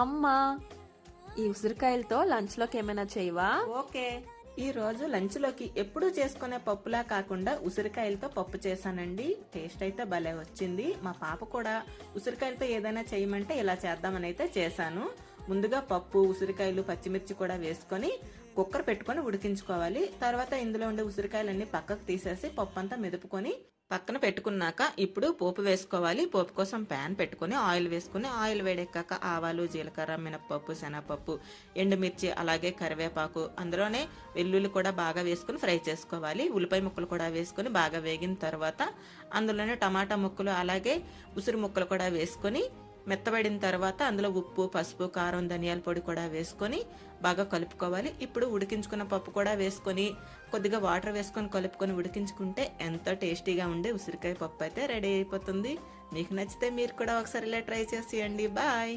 అమ్మా ఈ ఉసిరికాయలతో లంచ్లోకి ఏమైనా చేయవా? ఓకే. ఈ రోజు లంచ్లోకి ఎప్పుడూ చేసుకునే పప్పులా కాకుండా ఉసిరికాయలతో పప్పు చేశానండి. టేస్ట్ అయితే భలే వచ్చింది. మా పాప కూడా ఉసిరికాయలతో ఏదైనా చేయమంటే ఇలా చేద్దామని అయితే చేశాను. ముందుగా పప్పు ఉసిరికాయలు పచ్చిమిర్చి కూడా వేసుకొని కుక్కర్ పెట్టుకొని ఉడికించుకోవాలి. తర్వాత ఇందులో ఉండే ఉసిరికాయలన్నీ పక్కకు తీసేసి పప్పు అంతా మెదుపుకొని పక్కన పెట్టుకున్నాక ఇప్పుడు పోపు వేసుకోవాలి. పోపు కోసం ప్యాన్ పెట్టుకొని ఆయిల్ వేసుకుని ఆయిల్ వేడెక్కాక ఆవాలు జీలకర్ర మినపప్పు శనగపప్పు ఎండుమిర్చి అలాగే కరివేపాకు అందులోనే వెల్లుల్లి కూడా బాగా వేసుకుని ఫ్రై చేసుకోవాలి. ఉల్లిపాయ ముక్కలు కూడా వేసుకొని బాగా వేగిన తర్వాత అందులోనే టమాటా ముక్కలు అలాగే ఉసిరి ముక్కలు కూడా వేసుకొని మెత్తబడిన తర్వాత అందులో ఉప్పు పసుపు కారం ధనియాల పొడి కూడా వేసుకొని బాగా కలుపుకోవాలి. ఇప్పుడు ఉడికించుకున్న పప్పు కూడా వేసుకొని కొద్దిగా వాటర్ వేసుకొని కలుపుకొని ఉడికించుకుంటే ఎంతో టేస్టీగా ఉండే ఉసిరికాయ పప్పు అయితే రెడీ అయిపోతుంది. మీకు నచ్చితే మీరు కూడా ఒకసారి ఇలా ట్రై చేసేయండి బాయ్!